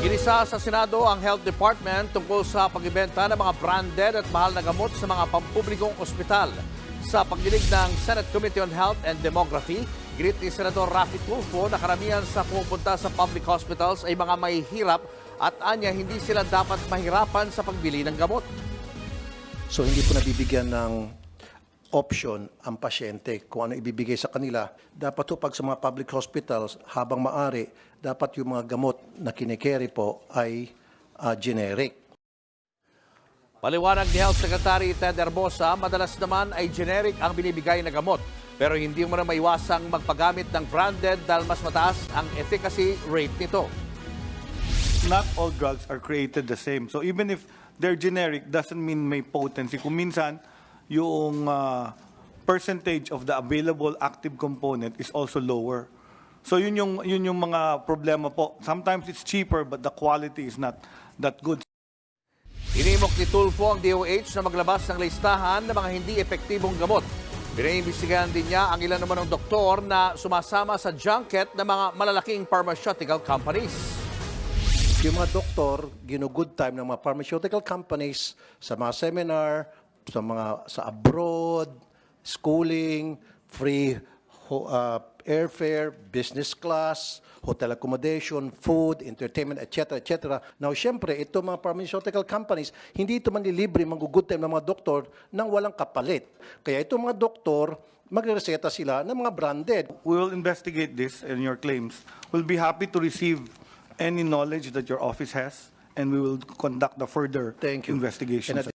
Inisa sa Senado ang Health Department tungkol sa pag-ibenta ng mga branded at mahal na gamot sa mga pampublikong ospital. Sa pagdinig ng Senate Committee on Health and Demography, ginit ni Senador Rafi Tulfo na karamihan sa pumupunta sa public hospitals ay mga mahihirap at anya hindi sila dapat mahirapan sa pagbili ng gamot. So hindi po nabibigyan ng option ang pasyente kung ano ibibigay sa kanila. Dapat po pag sa mga public hospitals, habang maari, dapat yung mga gamot na kinikeri po ay ah, generic. Paliwanag ni Health Secretary Ted Herbosa, madalas naman ay generic ang binibigay na gamot. Pero hindi mo na maiwasang magpagamit ng branded dahil mas mataas ang efficacy rate nito. not all drugs are created the same. So even if they're generic, doesn't mean may potency. Kung minsan, yung uh, percentage of the available active component is also lower. So yun yung, yun yung mga problema po. Sometimes it's cheaper, but the quality is not that good. Inimok ni Tulfo ang DOH na maglabas ng listahan ng mga hindi epektibong gamot. Pinaimbestigahan din niya ang ilan naman ng doktor na sumasama sa junket ng mga malalaking pharmaceutical companies. Yung mga doktor, gino-good time ng mga pharmaceutical companies sa mga seminar, sa mga sa abroad, schooling, free ho- uh, airfare, business class, hotel accommodation, food, entertainment, etc., etc. Now, syempre, ito mga pharmaceutical companies, hindi ito manlilibre, mag-good time ng mga doktor nang walang kapalit. Kaya itong mga doktor, magreseta sila ng mga branded. We will investigate this and your claims. We'll be happy to receive any knowledge that your office has, and we will conduct the further Thank you. investigations.